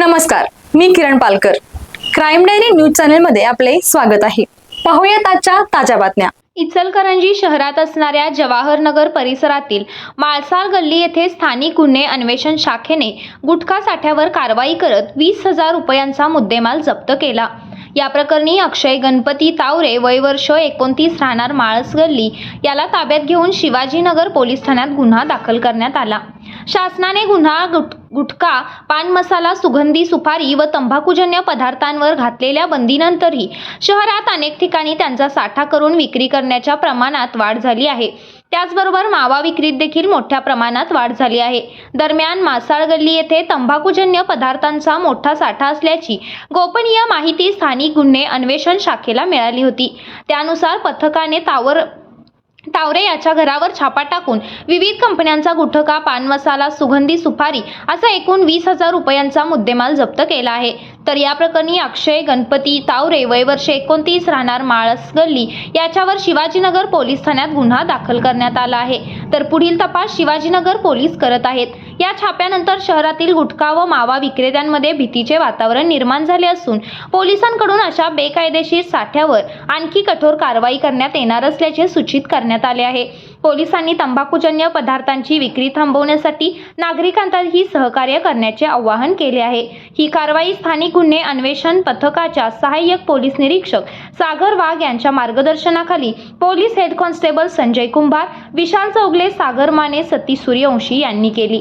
नमस्कार मी Kiran Palkar. Crime diary news चॅनलमध्ये आपले स्वागत आहे. पाहूयात आजच्या ताज्या बातम्या. इचलकरंजी शहरात असणाऱ्या जवाहरनगर परिसरातील माळसाळ गल्ली येथे स्थानिक गुन्हे अन्वेषण शाखेने गुटखा साठ्यावर कारवाई करत वीस हजार रुपयांचा मुद्देमाल जप्त केला. या प्रकरणी अक्षय गणपती तावरे वय वर्ष एकोणतीस राहणार माळस गल्ली याला ताब्यात घेऊन शिवाजीनगर पोलीस ठाण्यात गुन्हा दाखल करण्यात आला. शासनाने गुन्हा गुट गुटखा पान मसाला सुगंधी सुपारी व तंबाखूजन्य पदार्थांवर घातलेल्या बंदीनंतरही शहरात अनेक ठिकाणी त्यांचा साठा करून विक्री करण्याच्या प्रमाणात वाढ झाली आहे. त्याचबरोबर मावा विक्रीत देखील मोठ्या प्रमाणात वाढ झाली आहे. दरम्यान मासाळ गल्ली येथे तंबाखूजन्य पदार्थांचा मोठा साठा असल्याची गोपनीय माहिती स्थानिक गुन्हे अन्वेषण शाखेला मिळाली होती. त्यानुसार पथकाने तावर तावरे याच्या घरावर छापा टाकून विविध कंपन्यांचा गुटखा पान मसाला सुगंधी सुपारी असा एकूण वीस हजार रुपयांचा मुद्देमाल जप्त केला आहे. तर या प्रकरणी अक्षय गणपती तावरे वय वर्ष एकोणतीस राहणार माळस गल्ली याच्यावर शिवाजीनगर पोलीस ठाण्यात गुन्हा दाखल करण्यात आला आहे. तर पुढील तपास शिवाजीनगर पोलीस करत आहेत. या छाप्यानंतर शहरातील गुटखा व मावा विक्रेत्यांमध्ये भीतीचे वातावरण निर्माण झाले असून पोलिसांकडून अशा बेकायदेशीर साठ्यावर आणखी कठोर कारवाई करण्यात येणार असल्याचे सूचित करण्यात आले आहे. पोलिसांनी तंबाखूजन्य पदार्थांची विक्री थांबवण्यासाठी नागरिकांतही सहकार्य करण्याचे आवाहन केले आहे. ही कारवाई स्थानिक गुन्हे अन्वेषण पथकाच्या सहाय्यक पोलीस निरीक्षक सागर वाघ यांच्या मार्गदर्शनाखाली police head constable Sanjay Kumbhar Vishal Chougale Sagar Mane Satish Suryavanshi यांनी केली.